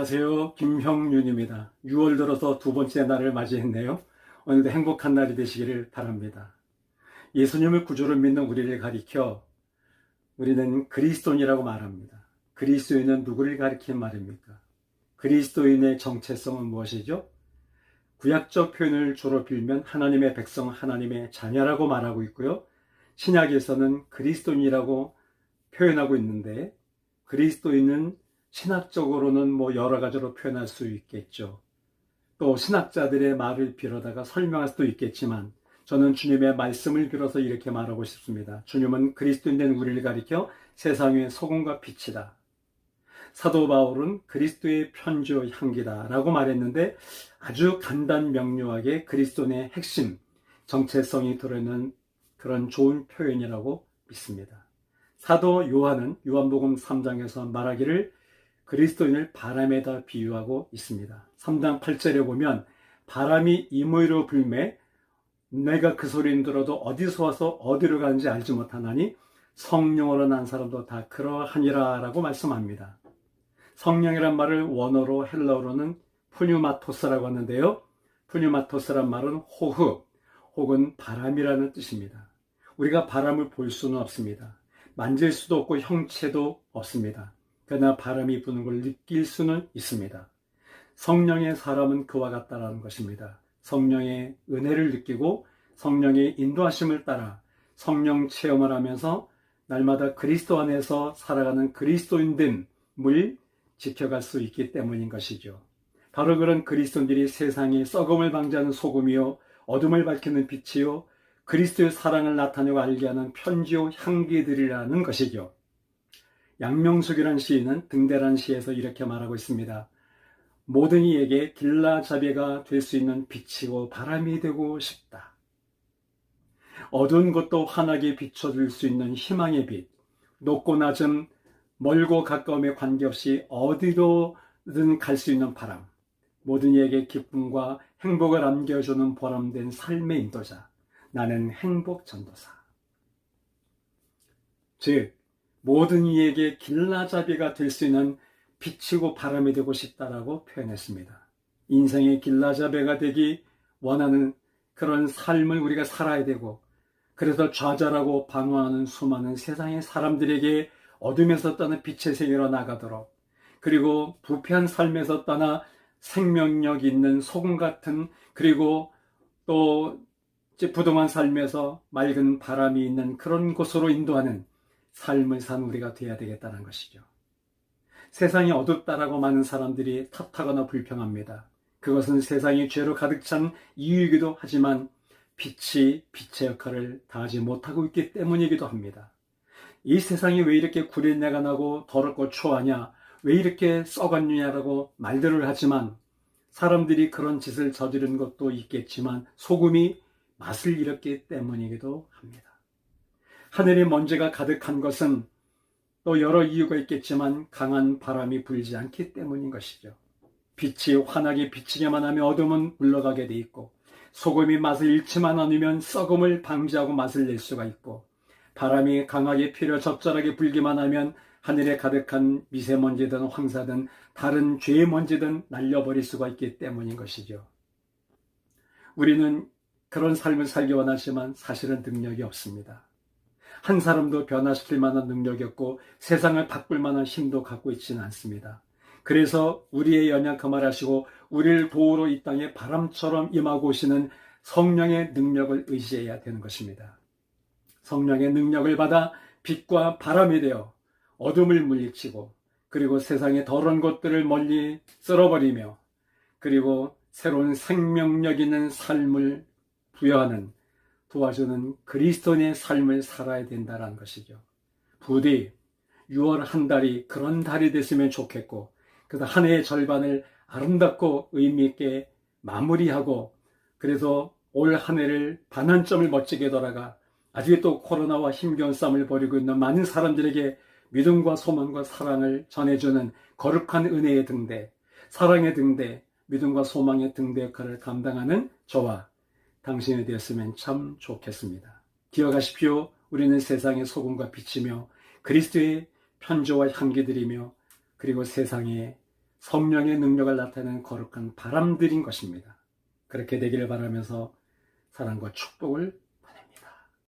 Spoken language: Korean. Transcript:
안녕하세요. 김형윤입니다. 6월 들어서 두 번째 날을 맞이했네요. 오늘도 행복한 날이 되시기를 바랍니다. 예수님을 구주로 믿는 우리를 가리켜 우리는 그리스도인이라고 말합니다. 그리스도인은 누구를 가리킨 말입니까? 그리스도인의 정체성은 무엇이죠? 구약적 표현을 주로 빌면 하나님의 백성, 하나님의 자녀라고 말하고 있고요. 신약에서는 그리스도인이라고 표현하고 있는데 그리스도인은 신학적으로는 뭐 여러 가지로 표현할 수 있겠죠. 또 신학자들의 말을 빌어다가 설명할 수도 있겠지만 저는 주님의 말씀을 빌어서 이렇게 말하고 싶습니다. 주님은 그리스도인 된 우리를 가리켜 세상의 소금과 빛이다. 사도 바울은 그리스도의 편조 향기다 라고 말했는데 아주 간단 명료하게 그리스도의 핵심 정체성이 들어있는 그런 좋은 표현이라고 믿습니다. 사도 요한은 요한복음 3장에서 말하기를 그리스도인을 바람에다 비유하고 있습니다. 3장 8절에 보면 바람이 이모이로 불매 내가 그 소리는 들어도 어디서 와서 어디로 가는지 알지 못하나니 성령으로 난 사람도 다 그러하니라 라고 말씀합니다. 성령이란 말을 원어로 헬라어로는 푸뉴마토스라고 하는데요. 푸뉴마토스란 말은 호흡 혹은 바람이라는 뜻입니다. 우리가 바람을 볼 수는 없습니다. 만질 수도 없고 형체도 없습니다. 그러나 바람이 부는 걸 느낄 수는 있습니다. 성령의 사람은 그와 같다라는 것입니다. 성령의 은혜를 느끼고 성령의 인도하심을 따라 성령 체험을 하면서 날마다 그리스도 안에서 살아가는 그리스도인됨을 지켜갈 수 있기 때문인 것이죠. 바로 그런 그리스도인들이 세상에 썩음을 방지하는 소금이요 어둠을 밝히는 빛이요 그리스도의 사랑을 나타내고 알게 하는 편지요 향기들이라는 것이죠. 양명숙이라는 시인은 등대란 시에서 이렇게 말하고 있습니다. 모든 이에게 길라자베가 될 수 있는 빛이고 바람이 되고 싶다. 어두운 곳도 환하게 비춰줄 수 있는 희망의 빛, 높고 낮음, 멀고 가까움에 관계없이 어디로든 갈 수 있는 바람, 모든 이에게 기쁨과 행복을 안겨주는 보람된 삶의 인도자, 나는 행복 전도사. 즉, 모든 이에게 길라잡이가 될 수 있는 빛이고 바람이 되고 싶다라고 표현했습니다. 인생의 길라잡이가 되기 원하는 그런 삶을 우리가 살아야 되고 그래서 좌절하고 방황하는 수많은 세상의 사람들에게 어둠에서 떠나 빛의 세계로 나가도록 그리고 부패한 삶에서 떠나 생명력 있는 소금 같은 그리고 또 부동한 삶에서 맑은 바람이 있는 그런 곳으로 인도하는 삶을 산 우리가 되어야 되겠다는 것이죠. 세상이 어둡다라고 많은 사람들이 탓하거나 불평합니다. 그것은 세상이 죄로 가득 찬 이유이기도 하지만 빛이 빛의 역할을 다하지 못하고 있기 때문이기도 합니다. 이 세상이 왜 이렇게 구린내가 나고 더럽고 초하냐, 왜 이렇게 썩었느냐라고 말들을 하지만 사람들이 그런 짓을 저지른 것도 있겠지만 소금이 맛을 잃었기 때문이기도 합니다. 하늘에 먼지가 가득한 것은 또 여러 이유가 있겠지만 강한 바람이 불지 않기 때문인 것이죠. 빛이 환하게 비치게만 하면 어둠은 물러가게 돼 있고 소금이 맛을 잃지만 않으면 썩음을 방지하고 맛을 낼 수가 있고 바람이 강하게 필요 적절하게 불기만 하면 하늘에 가득한 미세먼지든 황사든 다른 죄의 먼지든 날려버릴 수가 있기 때문인 것이죠. 우리는 그런 삶을 살기 원하지만 사실은 능력이 없습니다. 한 사람도 변화시킬 만한 능력이 없고 세상을 바꿀 만한 힘도 갖고 있지는 않습니다. 그래서 우리의 연약함을 하시고 우리를 도우러 이 땅에 바람처럼 임하고 오시는 성령의 능력을 의지해야 되는 것입니다. 성령의 능력을 받아 빛과 바람이 되어 어둠을 물리치고 그리고 세상의 더러운 것들을 멀리 쓸어버리며 그리고 새로운 생명력 있는 삶을 부여하는 도와주는 그리스도인의 삶을 살아야 된다는 것이죠. 부디 6월 한 달이 그런 달이 됐으면 좋겠고, 그래서 한 해의 절반을 아름답고 의미 있게 마무리하고, 그래서 올 한 해를 반환점을 멋지게 돌아가, 아직 또 코로나와 힘겨운 싸움을 벌이고 있는 많은 사람들에게 믿음과 소망과 사랑을 전해주는 거룩한 은혜의 등대, 사랑의 등대, 믿음과 소망의 등대 역할을 감당하는 저와 당신이 되었으면 참 좋겠습니다. 기억하십시오. 우리는 세상의 소금과 빛이며 그리스도의 편조와 향기들이며 그리고 세상의 성령의 능력을 나타내는 거룩한 바람들인 것입니다. 그렇게 되기를 바라면서 사랑과 축복을